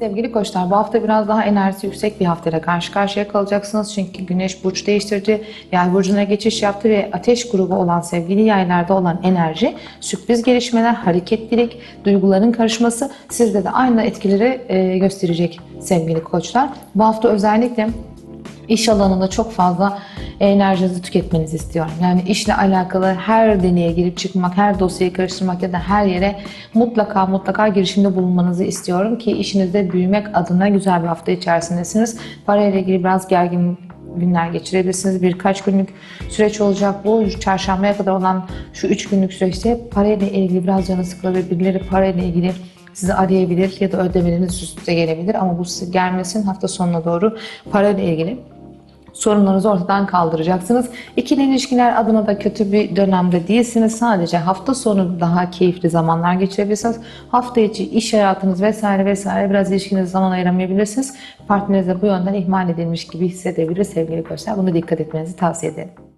Sevgili koçlar bu hafta biraz daha enerjisi yüksek bir haftayla karşı karşıya kalacaksınız. Çünkü güneş burç değiştirdi. Yay burcuna geçiş yaptı ve ateş grubu olan sevgili yaylarda olan enerji, sürpriz gelişmeler, hareketlilik, duyguların karışması sizde de aynı etkileri e, gösterecek sevgili koçlar. Bu hafta özellikle iş alanında çok fazla enerjinizi tüketmenizi istiyorum. Yani işle alakalı her deneye girip çıkmak, her dosyayı karıştırmak ya da her yere mutlaka mutlaka girişimde bulunmanızı istiyorum ki işinizde büyümek adına güzel bir hafta içerisindesiniz. Parayla ilgili biraz gergin günler geçirebilirsiniz. Birkaç günlük süreç olacak bu. Çarşambaya kadar olan şu üç günlük süreçte parayla ilgili biraz canı sıkılabilir. Birileri parayla ilgili sizi arayabilir ya da ödemeleriniz üst üste gelebilir ama bu size gelmesin hafta sonuna doğru parayla ilgili sorunlarınızı ortadan kaldıracaksınız. İkili ilişkiler adına da kötü bir dönemde değilsiniz. Sadece hafta sonu daha keyifli zamanlar geçirebilirsiniz. Hafta içi iş hayatınız vesaire vesaire biraz ilişkinize zaman ayıramayabilirsiniz. Partnerinize bu yönden ihmal edilmiş gibi hissedebilir sevgili koçlar. Buna dikkat etmenizi tavsiye ederim.